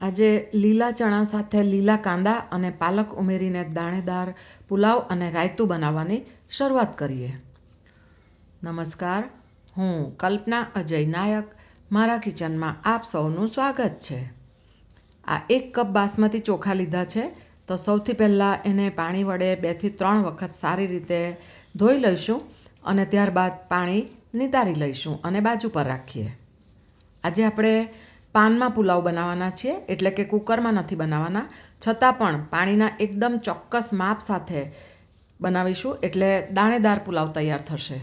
આજે લીલા ચણા સાથે લીલા કાંદા અને પાલક ઉમેરીને દાણેદાર પુલાવ અને રાયતું બનાવવાની શરૂઆત કરીએ. નમસ્કાર, હું કલ્પના અજય નાયક. મારા કિચનમાં આપ સૌનું સ્વાગત છે. આ એક કપ બાસમતી ચોખા લીધા છે. તો સૌથી પહેલાં એને પાણી વડે બેથી ત્રણ વખત સારી રીતે ધોઈ લઈશું અને ત્યારબાદ પાણી નિતારી લઈશું અને બાજુ પર રાખીએ. આજે આપણે પાનમાં પુલાવ બનાવવાના છીએ એટલે કે કુકરમાં નથી બનાવવાના. છતાં પણ પાણીના એકદમ ચોક્કસ માપ સાથે બનાવીશું, એટલે દાણેદાર પુલાવ તૈયાર થશે.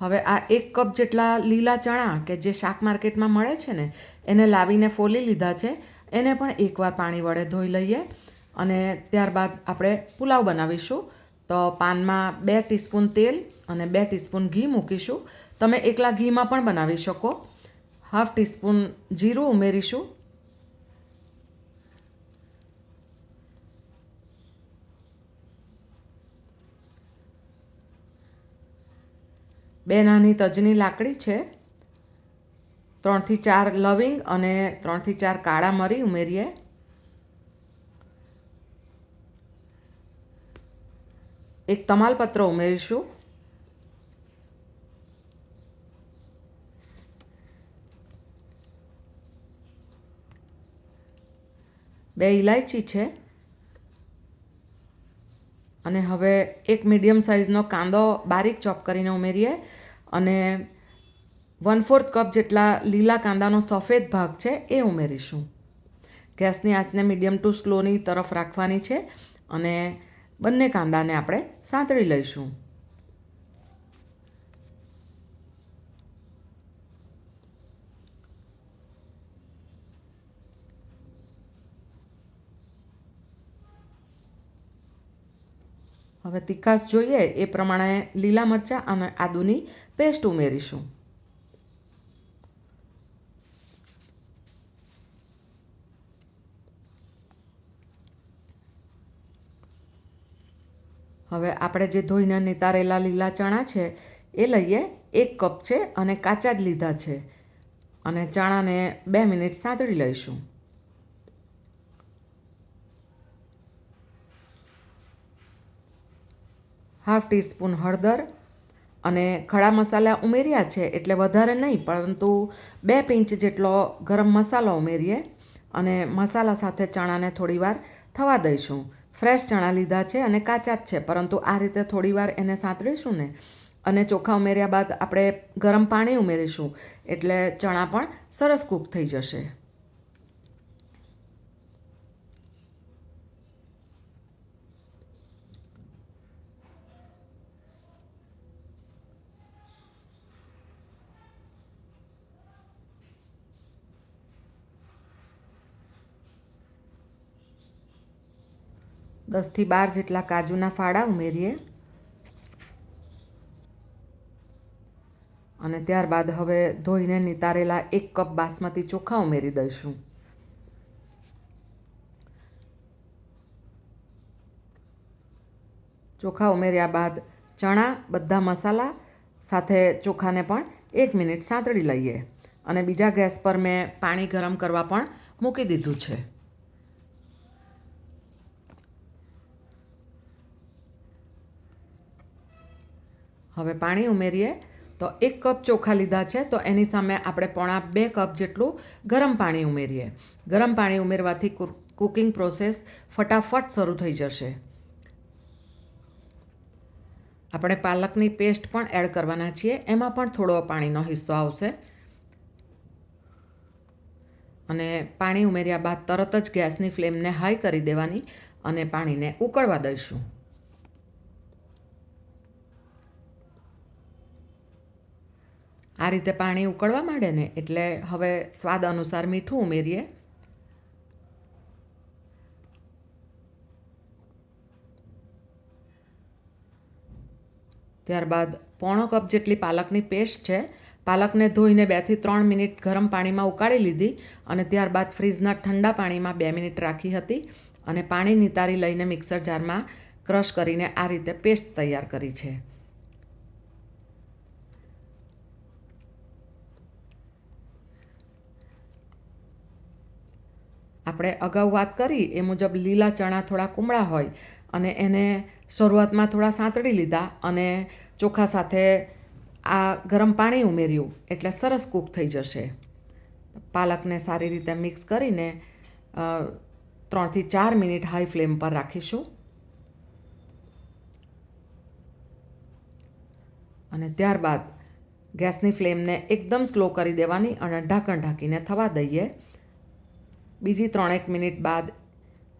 હવે આ એક કપ જેટલા લીલા ચણા કે જે શાક માર્કેટમાં મળે છે ને, એને લાવીને ફોલી લીધા છે. એને પણ એકવાર પાણી વડે ધોઈ લઈએ અને ત્યારબાદ આપણે પુલાવ બનાવીશું. તો પાનમાં બે ટીસ્પૂન તેલ અને બે ટીસ્પૂન ઘી મૂકીશું. તમે એકલા ઘીમાં પણ બનાવી શકો. હાફ ટીસ્પૂન જીરું ઉમેરીશું. બે નાની તજની લાકડી છે. ત્રણથી ચાર લવિંગ અને ત્રણથી ચાર કાળા મરી ઉમેરીએ. એક તમાલપત્ર ઉમેરીશું. બે ઇલાયચી છે. અને હવે એક મીડિયમ સાઇઝનો કાંદો બારીક ચોપ કરીને ઉમેરીએ. અને વન ફોર્થ કપ જેટલા લીલા કાંદાનો સફેદ ભાગ છે એ ઉમેરીશું. ગેસની આંચને મીડિયમ ટુ સ્લોની તરફ રાખવાની છે અને બંને કાંદાને આપણે સાંતળી લઈશું. હવે તીખાશ જોઈએ એ પ્રમાણે લીલા મરચાં અને આદુની પેસ્ટ ઉમેરીશું. હવે આપણે જે ધોઈને નિતારેલા લીલા ચણા છે, એ લઈએ એક કપ છે અને કાચા જ લીધા છે. અને ચણાને બે મિનિટ સાંતળી લઈશું. હાફ ટીસ્પૂન હળદર અને ખડા મસાલા ઉમેર્યા છે એટલે વધારે નહીં, પરંતુ બે પિંચ જેટલો ગરમ મસાલો ઉમેરીએ અને મસાલા સાથે ચણાને થોડીવાર થવા દઈશું. ફ્રેશ ચણા લીધા છે અને કાચા જ છે, પરંતુ આ રીતે થોડીવાર એને સાંતળીશું ને અને ચોખા ઉમેર્યા બાદ આપણે ગરમ પાણી ઉમેરીશું એટલે ચણા પણ સરસ કૂક થઈ જશે. દસથી બાર જેટલા કાજુના ફાળા ઉમેરીએ. અને ત્યારબાદ હવે ધોઈને નિતારેલા એક કપ બાસમતી ચોખા ઉમેરી દઈશું. ચોખા ઉમેર્યા બાદ ચણા, બધા મસાલા સાથે ચોખાને પણ એક મિનિટ સાંતળી લઈએ. અને બીજા ગેસ પર મેં પાણી ગરમ કરવા પણ મૂકી દીધું છે. હવે પાણી ઉમેરીએ. તો એક કપ ચોખા લીધા છે. તો એની સામે આપણે પોણા બે કપ જેટલું ગરમ પાણી ઉમેરીએ. ગરમ પાણી ઉમેરવાથી કુકિંગ પ્રોસેસ ફટાફટ શરૂ થઈ જશે. આપણે પાલકની પેસ્ટ પણ એડ કરવાના છીએ. એમાં પણ થોડો પાણીનો હિસ્સો આવશે. અને પાણી ઉમેર્યા બાદ તરત જ ગેસની ફ્લેમને હાઈ કરી દેવાની અને પાણીને ઉકળવા દઈશું. આ રીતે પાણી ઉકળવા માંડે ને એટલે હવે સ્વાદ અનુસાર મીઠું ઉમેરીએ. ત્યારબાદ પોણો કપ જેટલી પાલકની પેસ્ટ છે. પાલકને ધોઈને બેથી ત્રણ મિનિટ ગરમ પાણીમાં ઉકાળી લીધી અને ત્યારબાદ ફ્રીજના ઠંડા પાણીમાં બે મિનિટ રાખી હતી અને પાણી નિતારી લઈને મિક્સર જારમાં ક્રશ કરીને આ રીતે પેસ્ટ તૈયાર કરી છે. આપણે અગાઉ વાત કરી એ મુજબ લીલા ચણા થોડા કુમળા હોય અને એને શરૂઆતમાં થોડા સાંતળી લીધા અને ચોખા સાથે આ ગરમ પાણી ઉમેર્યું એટલે સરસ કૂક થઈ જશે. પાલકને સારી રીતે મિક્સ કરીને ત્રણથી ચાર મિનિટ હાઈ ફ્લેમ પર રાખીશું. અને ત્યારબાદ ગેસની ફ્લેમને એકદમ સ્લો કરી દેવાની અને ઢાંકણ ઢાંકીને થવા દઈએ. બીજી ત્રણેક મિનિટ બાદ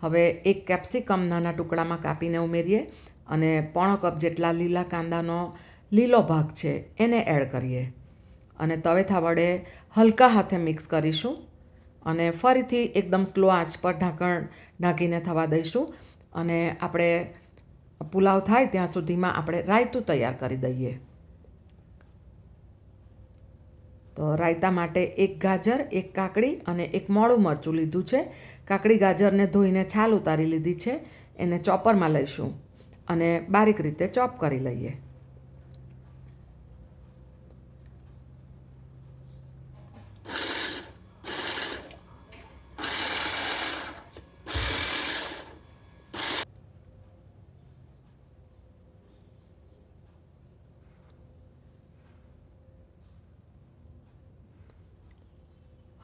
હવે એક કેપ્સિકમ નાના ટુકડામાં કાપીને ઉમેરીએ અને પોણો કપ જેટલા લીલા કાંદાનો લીલો ભાગ છે એને એડ કરીએ. અને તવેથા વડે હલકા હાથે મિક્સ કરીશું અને ફરીથી એકદમ સ્લો આંચ પર ઢાંકણ ઢાંકીને થવા દઈશું. અને આપણે પુલાવ થાય ત્યાં સુધીમાં આપણે રાયતું તૈયાર કરી દઈએ. તો રાયતા માટે એક ગાજર, એક કાકડી અને એક મોડું મરચું લીધું છે. કાકડી ગાજરને ધોઈને છાલ ઉતારી લીધી છે. એને ચોપરમાં લઈશું અને બારીક રીતે ચોપ કરી લઈએ.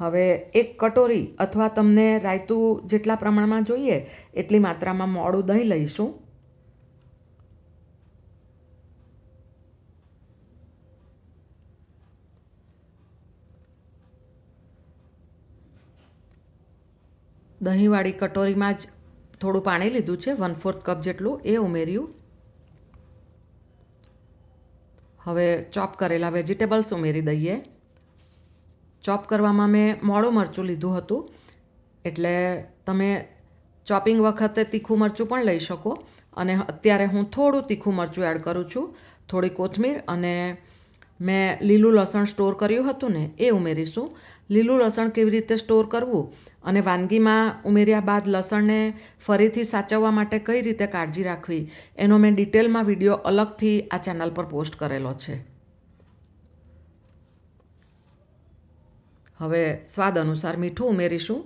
હવે એક કટોરી અથવા તમને રાયતું જેટલા પ્રમાણમાં જોઈએ, એટલી માત્રામાં મોડું દહીં લઈશું. દહીંવાળી કટોરીમાં જ થોડું પાણી લીધું છે વન ફોર્થ કપ જેટલું, એ ઉમેર્યું. હવે ચોપ કરેલા વેજીટેબલ્સ ઉમેરી દઈએ. ચોપ કરવામાં મેં મોડું મરચું લીધું હતું. એટલે તમે ચોપિંગ વખતે તીખું મરચું પણ લઈ શકો. અને અત્યારે હું થોડું તીખું મરચું એડ કરું છું. થોડી કોથમીર અને મેં લીલું લસણ સ્ટોર કર્યું હતું ને, એ ઉમેરીશું. લીલું લસણ કેવી રીતે સ્ટોર કરવું અને વાનગીમાં ઉમેર્યા બાદ લસણને ફરીથી સાચવવા માટે કઈ રીતે કાળજી રાખવી, એનો મેં ડિટેલમાં વીડિયો અલગથી આ ચેનલ પર પોસ્ટ કરેલો છે. હવે સ્વાદ અનુસાર મીઠું ઉમેરીશું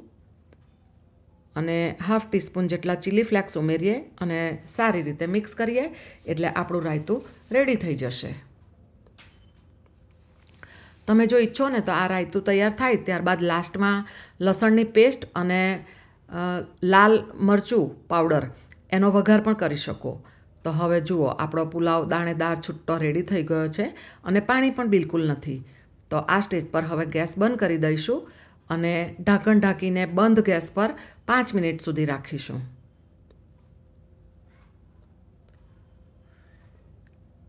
અને હાફ ટીસ્પૂન જેટલા ચીલી ફ્લેક્સ ઉમેરીએ અને સારી રીતે મિક્સ કરીએ એટલે આપણું રાયતું રેડી થઈ જશે. તમે જો ઈચ્છો ને તો આ રાયતું તૈયાર થાય ત્યારબાદ લાસ્ટમાં લસણની પેસ્ટ અને લાલ મરચું પાવડર એનો વઘાર પણ કરી શકો. તો હવે જુઓ આપણો પુલાવ દાણેદાર છૂટ્ટો રેડી થઈ ગયો છે અને પાણી પણ બિલકુલ નથી. તો આ સ્ટેજ પર હવે ગેસ બંધ કરી દઈશું અને ઢાંકણ ઢાંકીને બંધ ગેસ પર પાંચ મિનિટ સુધી રાખીશું.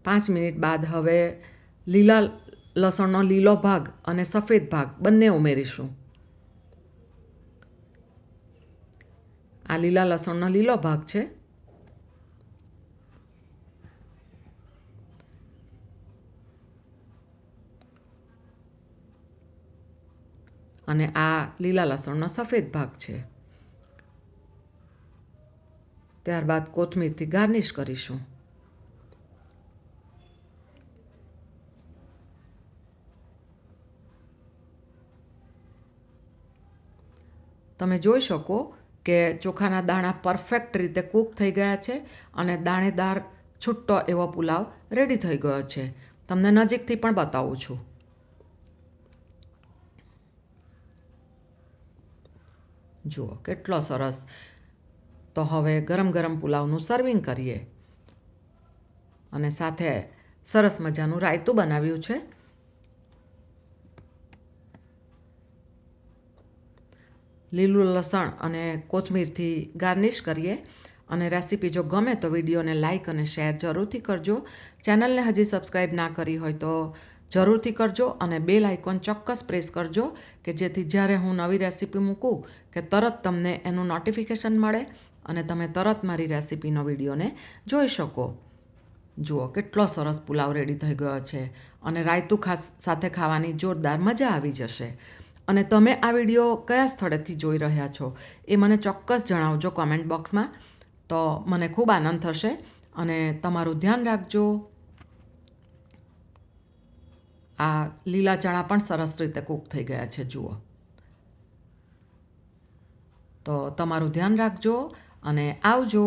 પાંચ મિનિટ બાદ હવે લીલા લસણનો લીલો ભાગ અને સફેદ ભાગ બંને ઉમેરીશું. આ લીલા લસણનો લીલો ભાગ છે. અને આ લીલા લસણનો સફેદ ભાગ છે. ત્યારબાદ કોથમીરથી ગાર્નિશ કરીશું. તમે જોઈ શકો કે ચોખાના દાણા પરફેક્ટ રીતે કૂક થઈ ગયા છે અને દાણેદાર છૂટ્ટો એવો પુલાવ રેડી થઈ ગયો છે. તમને નજીકથી પણ બતાવું છું. જુઓ, કેટલો સરસ. તો હવે ગરમ ગરમ પુલાવનું સર્વિંગ કરીએ. અને સાથે સરસ મજાનું રાયતું બનાવ્યું છે. લીલું લસણ અને કોથમીરથી ગાર્નિશ કરીએ. અને રેસીપી જો ગમે તો વિડીયોને લાઇક અને શેર જરૂરથી કરજો. ચેનલને હજી સબસ્ક્રાઈબ ના કરી હોય તો જરૂરથી કરજો અને બેલ આઇકોન ચોક્કસ પ્રેસ કરજો કે જેથી જ્યારે હું નવી રેસીપી મૂકું કે તરત તમને એનું નોટિફિકેશન મળે અને તમે તરત મારી રેસીપીનો વિડીયોને જોઈ શકો. જુઓ, કેટલો સરસ પુલાવ રેડી થઈ ગયો છે અને રાયતું ખાસ સાથે ખાવાની જોરદાર મજા આવી જશે. અને તમે આ વીડિયો કયા સ્થળેથી જોઈ રહ્યા છો એ મને ચોક્કસ જણાવજો કોમેન્ટ બોક્સમાં. તો મને ખૂબ આનંદ થશે અને તમારું ધ્યાન રાખજો. આ લીલા ચણા પણ સરસ રીતે કૂક થઈ ગયા છે, જુઓ. તો તમારું ધ્યાન રાખજો અને આવજો.